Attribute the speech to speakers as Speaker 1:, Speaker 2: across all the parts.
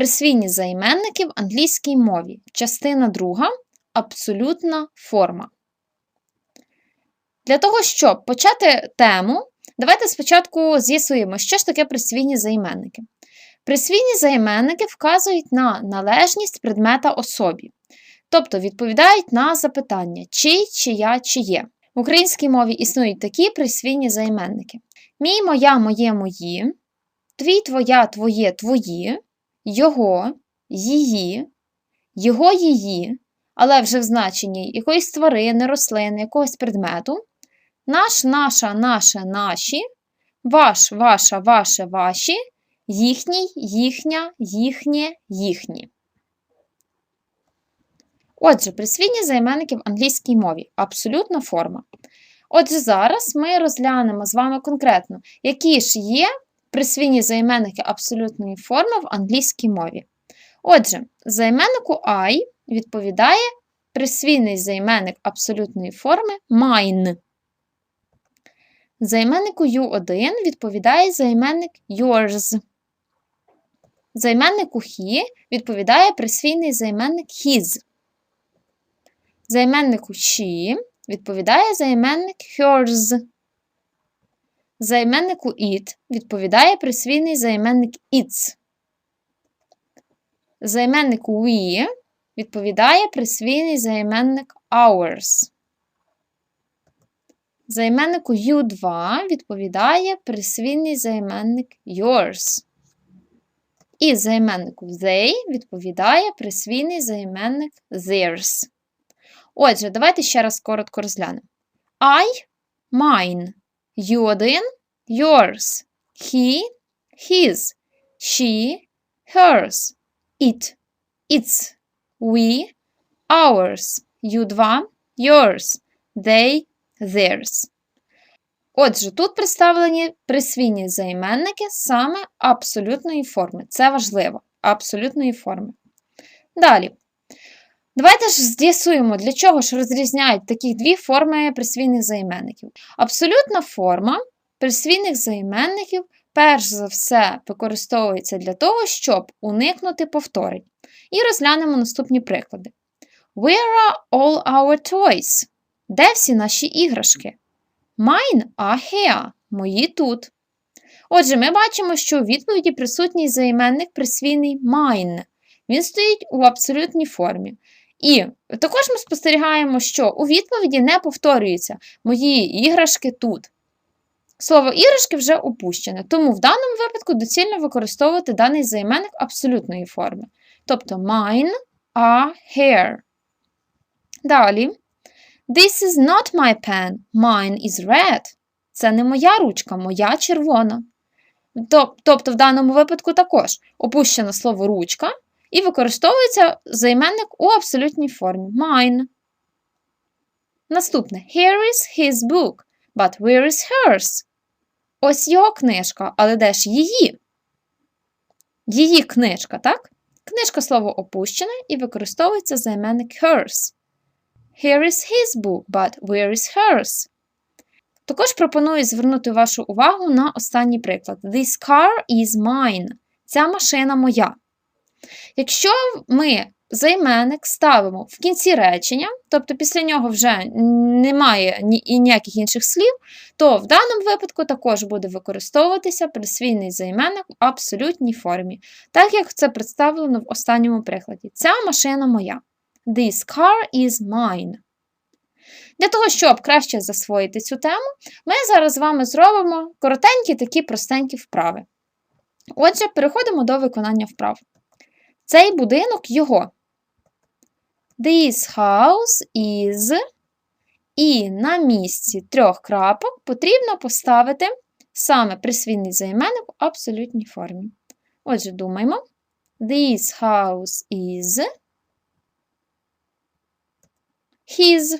Speaker 1: Присвійні займенники в англійській мові. Частина друга. Абсолютна форма. Для того, щоб почати тему, давайте спочатку з'ясуємо, що ж таке присвійні займенники. Присвійні займенники вказують на належність предмета особі, тобто відповідають на запитання чий, чия, чиє. В українській мові існують такі присвійні займенники: мій, моя, моє, мої, твій, твоя, твоє, твої, його, її, його, її, але вже в значенні якоїсь тварини, рослини, якогось предмету, наш, наша, наше, наші, ваш, ваша, ваше, ваші, їхній, їхня, їхнє, їхні. Отже, присвійні займенники в англійській мові абсолютна форма. Отже, зараз ми розглянемо з вами конкретно, які ж є присвійні займенники абсолютної форми в англійській мові. Отже, займеннику I відповідає присвійний займенник абсолютної форми mine. Займеннику U1 відповідає займенник yours. Займеннику he відповідає присвійний займенник his. Займеннику she відповідає займенник hers. Займеннику it відповідає присвійний займенник its. Займеннику we відповідає присвійний займенник ours. Займеннику U2 відповідає присвійний займенник yours. І займеннику they відповідає присвійний займенник theirs. Отже, давайте ще раз коротко розглянемо. I mine. You1 yours. He his. She hers. It its. We ours. You2 yours. They theirs. Отже, тут представлені присвійні займенники саме абсолютної форми. Це важливо. Абсолютної форми. Далі. Давайте ж з'ясуємо, для чого ж розрізняють такі дві форми присвійних займенників. Абсолютна форма присвійних займенників, перш за все, використовується для того, щоб уникнути повторень. І розглянемо наступні приклади. Where are all our toys? Де всі наші іграшки? Mine are here. Мої тут. Отже, ми бачимо, що у відповіді присутній займенник присвійний mine. Він стоїть у абсолютній формі. І також ми спостерігаємо, що у відповіді не повторюється мої іграшки тут. Слово іграшки вже опущене, тому в даному випадку доцільно використовувати даний займенник абсолютної форми. Тобто mine are here. Далі. This is not my pen, mine is red. Це не моя ручка, моя червона. Тобто, в даному випадку також опущено слово ручка і використовується займенник у абсолютній формі mine. Наступне Here is his book, but where is hers? Ось його книжка, але де ж її? Її книжка, так? Книжка слово опущене і використовується займенник hers. Here is his book, but where is hers? Також пропоную звернути вашу увагу на останній приклад. This car is mine. Ця машина моя. Якщо ми займенник ставимо в кінці речення, тобто після нього вже немає ніяких інших слів, то в даному випадку також буде використовуватися присвійний займенник в абсолютній формі, так як це представлено в останньому прикладі. Ця машина моя. This car is mine. Для того, щоб краще засвоїти цю тему, ми зараз з вами зробимо коротенькі такі простенькі вправи. Отже, переходимо до виконання вправ. Цей будинок його. This house is. І на місці трьох крапок потрібно поставити саме присвійний займенник в абсолютній формі. Отже, думаємо. This house is his.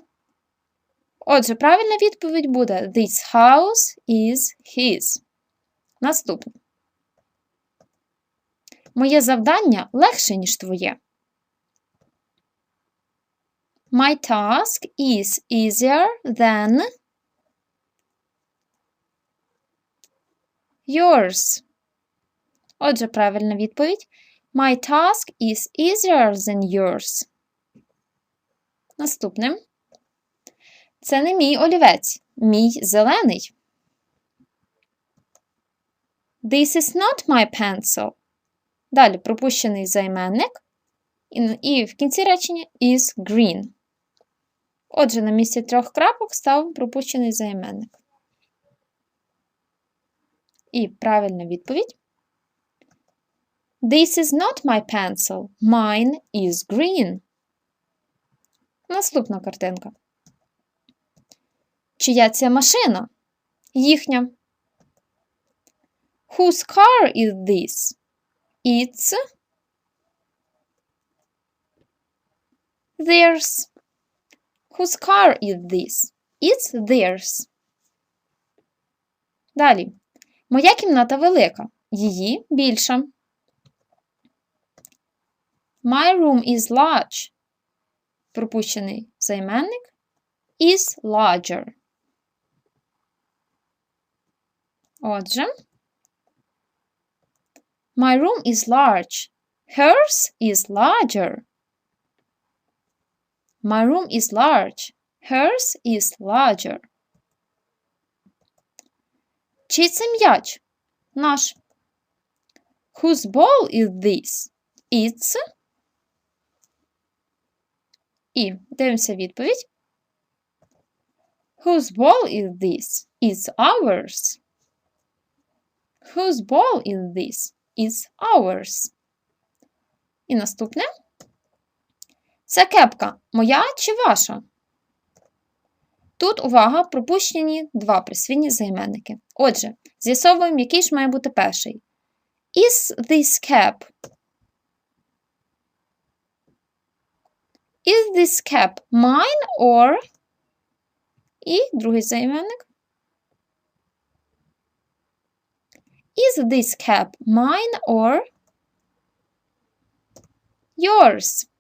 Speaker 1: Отже, правильна відповідь буде This house is his. Наступне. Моє завдання легше, ніж твоє. My task is easier than yours. Отже, правильна відповідь. My task is easier than yours. Наступне. Це не мій олівець, мій зелений. This is not my pencil. Далі пропущений займенник. І, і в кінці речення is green. Отже, на місці трьох крапок став пропущений займенник. І правильна відповідь. This is not my pencil. Mine is green. Наступна картинка. Чия це машина? Їхня. Whose car is this? It's theirs. Whose car is this? It's theirs. Далі. Моя кімната велика. Її більша. My room is large. Пропущений займенник is larger. Отже, My room is large. Hers is larger. My room is large. Hers is larger. Чий це м'яч? Наш. Whose ball is this? It's. І дивимося відповідь. Whose ball is this? It's ours. Whose ball is this? It's ours. І наступне. Це кепка моя чи ваша? Тут увага, пропущені два присвійні займенники. Отже, з'ясовуємо, який ж має бути перший. Is this cap? Is this cap mine or? І другий займенник. Is this cap mine or yours?